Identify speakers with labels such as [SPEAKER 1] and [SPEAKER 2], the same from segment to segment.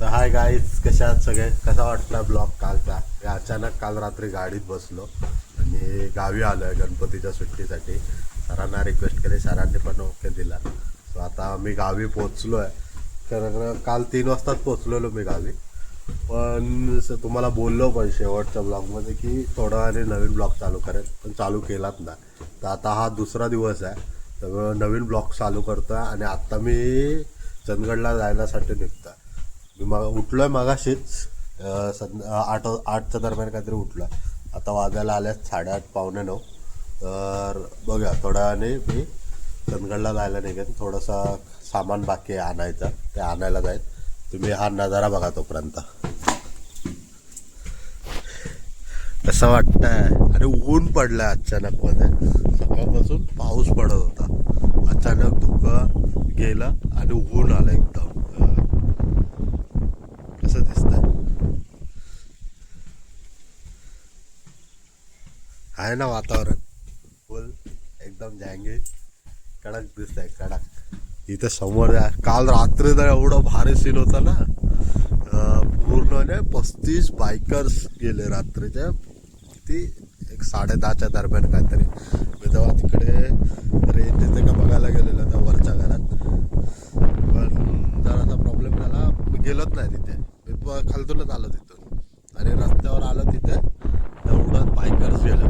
[SPEAKER 1] तर hi guys कशा आहात सगळे? कसा वाटला ब्लॉग कालचा? अचानक काल रात्री गाडीत बसलो आणि गावी आलो आहे गणपतीच्या सुट्टीसाठी. सरांना रिक्वेस्ट केली सरांनी पण ओके दिला. सो आता मी गावी पोचलो आहे कारण काल तीन वाजताच पोचलेलो मी गावी. पण तुम्हाला बोललो पण शेवटच्या ब्लॉगमध्ये की थोडा आणि नवीन ब्लॉग चालू करेल पण चालू केलाच ना. तर आता हा दुसरा दिवस आहे. तर नवीन ब्लॉग चालू करतो आहे आणि आत्ता मी चंदगडला जायलासाठी आहे मी मग उठलोय मगाशीच. अं, आठ आठच्या दरम्यान काहीतरी उठलो आता वाजायला आल्यात साडेआठ पावणे नऊ. तर बघा थोड्या वेळाने मी चंदगडला जायला निघेन. थोडंसं सामान बाकी आहे आणायचं. ते आणायला जाईल तुम्ही हा नजारा बघा तोपर्यंत. कसं वाटतंय? आणि ऊन पडलं अचानक मध्ये. सकाळपासून पाऊस पडत होता. अचानक धुकं गेलं आणि ऊन आलं एकदम. आहे ना वातावरण? फुल एकदम जँगी कडक दिसतंय कडक. इथं समोर काल रात्री तर एवढं भारी सीन होतं ना. अं, पूर्ण पस्तीस बायकर्स गेले रात्रीच्या किती एक साडे दहाच्या दरम्यान काहीतरी. मी तेव्हा तिकडे रेंज तिथे का बघायला गेलेलो त्या वरच्या घरात. पण जरासा प्रॉब्लेम झाला. मी गेलोच नाही तिथे. मी खालतूनच आलो तिथून. आणि रस्त्यावर आलो तिथे. तेवढं बायकर्स गेलं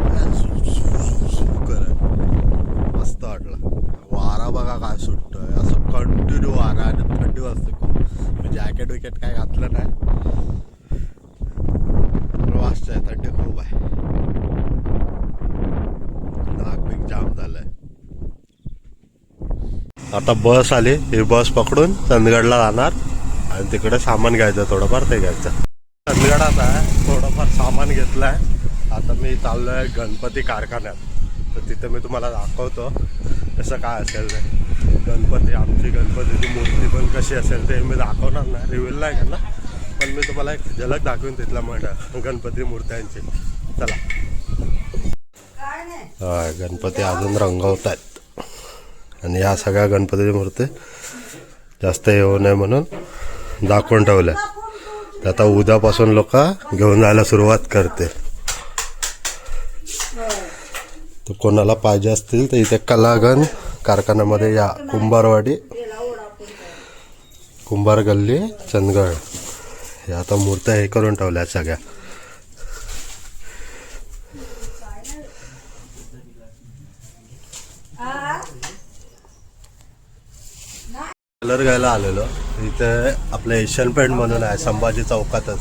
[SPEAKER 1] करत मस्त वाटलं. वारा बघा काय सुटतोय. असं कंटिन्यू वारा आणि थंडी वाजते खूप. मी जॅकेट विकेट काय घातलं नाही. पण वाजतंय थंडी खूप आहे. नागपिक जाम झालंय. आता बस आली. ही बस पकडून चंदगडला जाणार. आणि तिकडे सामान घ्यायचं थोडंफार ते घ्यायचं. चंदगडात आहे थोडंफार सामान घेतलं आहे आता मी चाललो आहे गणपती कारखान्यात. तर तिथे मी तुम्हाला दाखवतो तसं काय असेल ते. गणपती आमची गणपतीची मूर्ती पण कशी असेल ते मी दाखवणार नाही. रिव्हिल नाही करणार. पण मी तुम्हाला एक झलक दाखवून तिथला म्हणा गणपती मूर्त्यांची. चला. हय गणपती अजून रंगवत आहेत आणि या सगळ्या गणपतीची मूर्ती जास्त येऊ नये म्हणून दाखवून ठेवल्या. तर आता उद्यापासून लोक घेऊन जायला सुरुवात करते तर कोणाला पाहिजे असतील तर इथे कलागन कारखान्यामध्ये या. कुंभारवाडी. कुंभार गल्ली चंदगड. या आता मूर्त्या हे करून ठेवल्या सगळ्या. कलर घ्यायला आलेलो. इथे आपलं एशियन पेंट म्हणून आहे संभाजी चौकातच.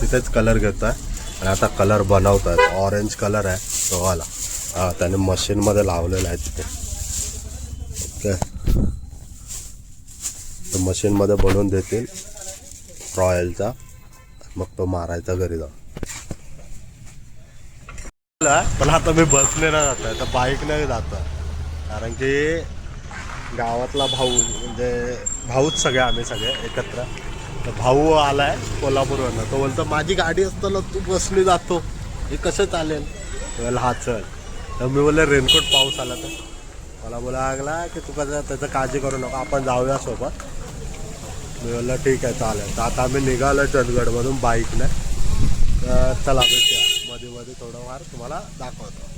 [SPEAKER 1] तिथेच कलर घेत आहे आणि आता कलर बनवतात ऑरेंज कलर आहे तो आला हा त्याने मशीनमध्ये लावलेलं आहे तिथे. ओके. तो मशीनमध्ये बनवून देतील रॉयलचा मग तो मारायचा घरी जाऊन. पण आता मी बसने ना जात आहे तर बाईकने जातो कारण की गावातला भाऊ म्हणजे भाऊच सगळे आम्ही सगळे एकत्र. तर भाऊ आलाय कोल्हापूरवरनं. तो बोलतो माझी गाडी असताना तू बसने जातो. हे कसं चालेल? हा चल. तर मी बोलले रेनकोट पाऊस आला तर? मला बोला लागला की तू कसं त्याचं काळजी करू नका आपण जाऊया सोबत. मी बोललं ठीक आहे चालेल. तर आता आम्ही निघालो चंदगडमधून बाईकने. तर चला भेटूया. मध्ये मध्ये थोडंफार तुम्हाला दाखवतो.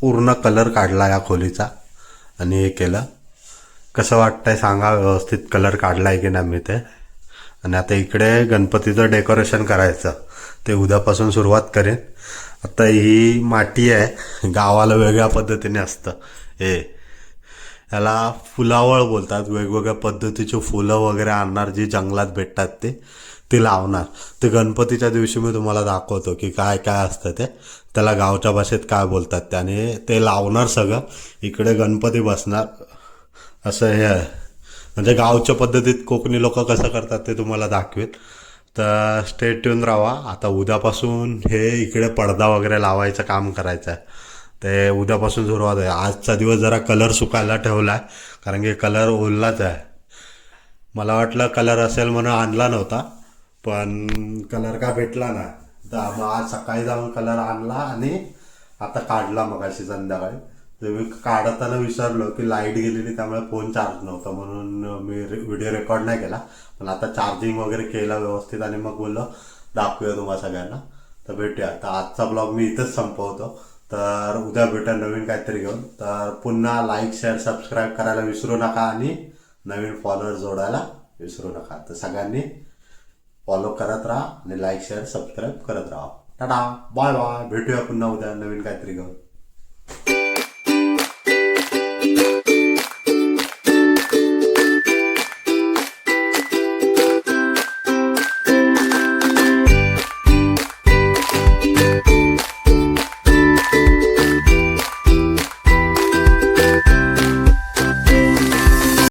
[SPEAKER 1] पूर्ण कलर काढला या खोलीचा आणि हे केलं. कसं वाटतंय सांगा व्यवस्थित कलर काढलाय की नाही मी ते? आणि आता इकडे गणपतीचं डेकोरेशन करायचं. ते उद्यापासून सुरुवात करेन. आता ही माती आहे गावाला वेगळ्या पद्धतीने असतं. हे याला फुलावळ बोलतात. वेगवेगळ्या पद्धतीची फुलं वगैरे आणणार जी जंगलात भेटतात ते ती लावणार. ते गणपतीच्या दिवशी मी तुम्हाला दाखवतो की काय काय असतं ते. त्याला गावच्या भाषेत काय बोलतात त्याने ते लावणार सगळं. इकडे गणपती बसणार. असं हे आहे. म्हणजे गावच्या पद्धतीत कोकणी लोक कसं करतात ते तुम्हाला दाखवेल तर स्टेट ट्यून राहा. आता उद्यापासून हे इकडे पडदा वगैरे लावायचं काम करायचं आहे. ते उद्यापासून सुरुवात आहे. आजचा दिवस जरा कलर सुकायला ठेवला आहे कारण की कलर ओललाच आहे. मला वाटलं कलर असेल म्हणून आणला नव्हता. पण कलर का भेटला नाही. तर मग आज सकाळी जाऊन कलर आणला आणि आता काढला मग अशी संध्याकाळी. ते मी काढताना विसरलो की लाइट गेलेली त्यामुळे फोन चार्ज नव्हता. म्हणून मी व्हिडिओ रेकॉर्ड नाही केला. पण आता चार्जिंग वगैरे केला व्यवस्थित आणि मग बोललो दाखवूया तुम्हाला सगळ्यांना. तर भेटूया. तर आजचा ब्लॉग मी इथंच संपवतो. तर उद्या भेटा नवीन काहीतरी घेऊन. तर पुन्हा लाईक शेअर सबस्क्राईब करायला विसरू नका आणि नवीन फॉलोअर जोडायला विसरू नका. तर सगळ्यांनी फॉलो करत राहा आणि लाईक शेअर सबस्क्राईब करत राहा. टाटा! बाय बाय भेटूया पुन्हा उद्या नवीन काहीतरी घेऊन.